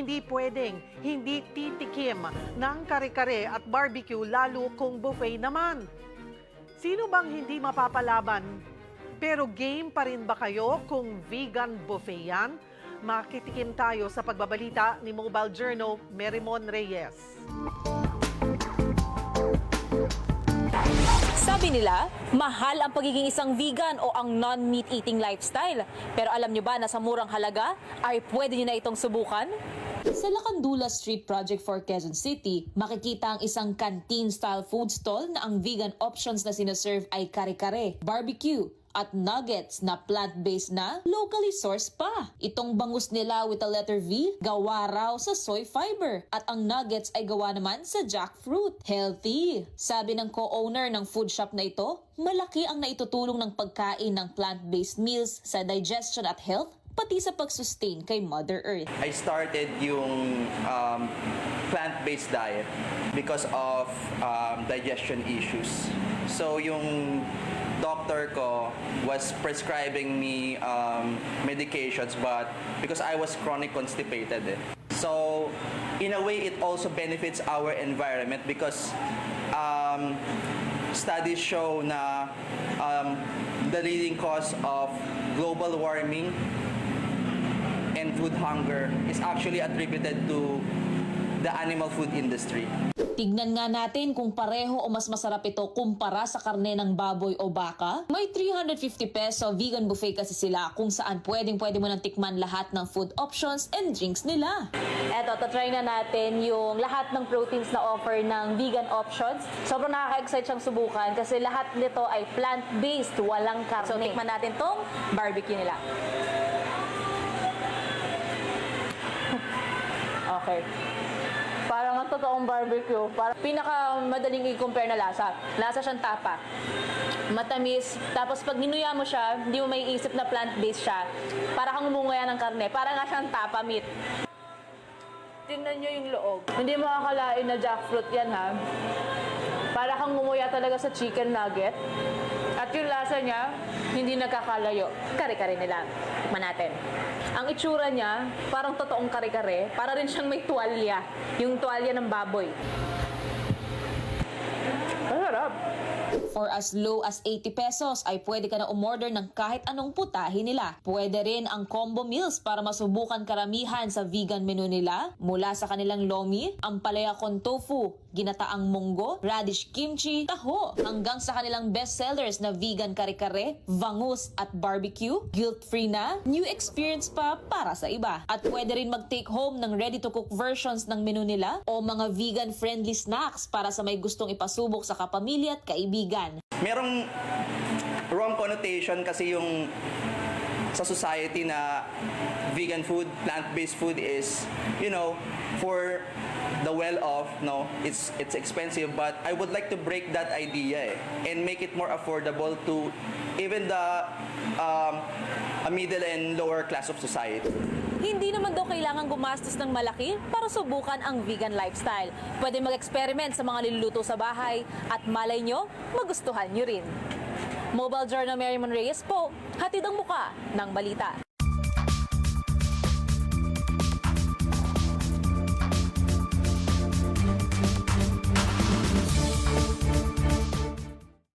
hindi pwedeng hindi titikim ng kare-kare at barbecue lalo kung buffet naman. Sino bang hindi mapapalaban? Pero game pa rin ba kayo kung vegan buffet yan? Makitikim tayo sa pagbabalita ni Mobile Journal Merimon Reyes. Sabi nila, mahal ang pagiging isang vegan o ang non-meat eating lifestyle. Pero alam nyo ba na sa murang halaga ay pwede nyo na itong subukan? Sa Lacandula Street Project for Quezon City, makikita ang isang canteen-style food stall na ang vegan options na sinaserve ay kare-kare, barbecue, at nuggets na plant-based na locally sourced pa. Itong bangus nila with a letter V, gawa raw sa soy fiber. At ang nuggets ay gawa naman sa jackfruit. Healthy! Sabi ng co-owner ng food shop na ito, malaki ang naitutulong ng pagkain ng plant-based meals sa digestion at health pati sa pag-sustain kay Mother Earth. I started yung um, plant-based diet because of um, digestion issues. So yung doctor ko was prescribing me um, medications but because I was chronic constipated eh. So in a way it also benefits our environment because um, studies show na um, the leading cause of global warming and food hunger is actually attributed to the animal food industry. Tignan nga natin kung pareho o mas masarap ito kumpara sa karne ng baboy o baka. May 350 peso vegan buffet kasi sila kung saan pwedeng pwede mo nang tikman lahat ng food options and drinks nila. Eto, tatry na natin yung lahat ng proteins na offer ng vegan options. Sobrang nakaka-excite siyang subukan kasi lahat nito ay plant-based, walang karne. So, tikman natin tong barbecue nila. Okay. Parang ang totoong barbecue. Parang pinaka madaling i-compare na lasa. Lasa siyang tapa. Matamis. Tapos pag ninuya mo siya, hindi mo may isip na plant-based siya. Para kang umunguya ng karne. Para nga siyang tapa meat. Tingnan nyo yung loob. Hindi mo akalain na jackfruit yan ha. Para kang ngumuya talaga sa chicken nugget. At yung lasa niya, hindi nagkakalayo. Kare-kare nila. Tikman natin. Ang itsura niya, parang totoong kare-kare. Para rin siyang may tuwalya. Yung tuwalya ng baboy. Masarap. For as low as 80 pesos ay pwede ka na umorder ng kahit anong putahe nila. Pwede rin ang combo meals para masubukan karamihan sa vegan menu nila mula sa kanilang lomi, ampalaya con tofu, ginataang munggo, radish kimchi, taho, hanggang sa kanilang bestsellers na vegan kare-kare, vangus at barbecue, guilt-free na, new experience pa para sa iba. At pwede rin mag-take home ng ready-to-cook versions ng menu nila o mga vegan-friendly snacks para sa may gustong ipasubok sa kapamilya at kaibigan. Merong wrong connotation kasi yung sa society na vegan food, plant-based food is, you know, for the well-off, no, it's it's expensive, but I would like to break that idea eh, and make it more affordable to even the um, a middle and lower class of society. Hindi naman daw kailangan gumastos ng malaki para subukan ang vegan lifestyle. Pwede mag-experiment sa mga niluluto sa bahay at malay nyo, magustuhan nyo rin. Mobile Journal Mary Mon Reyes po, hatid ang muka ng balita.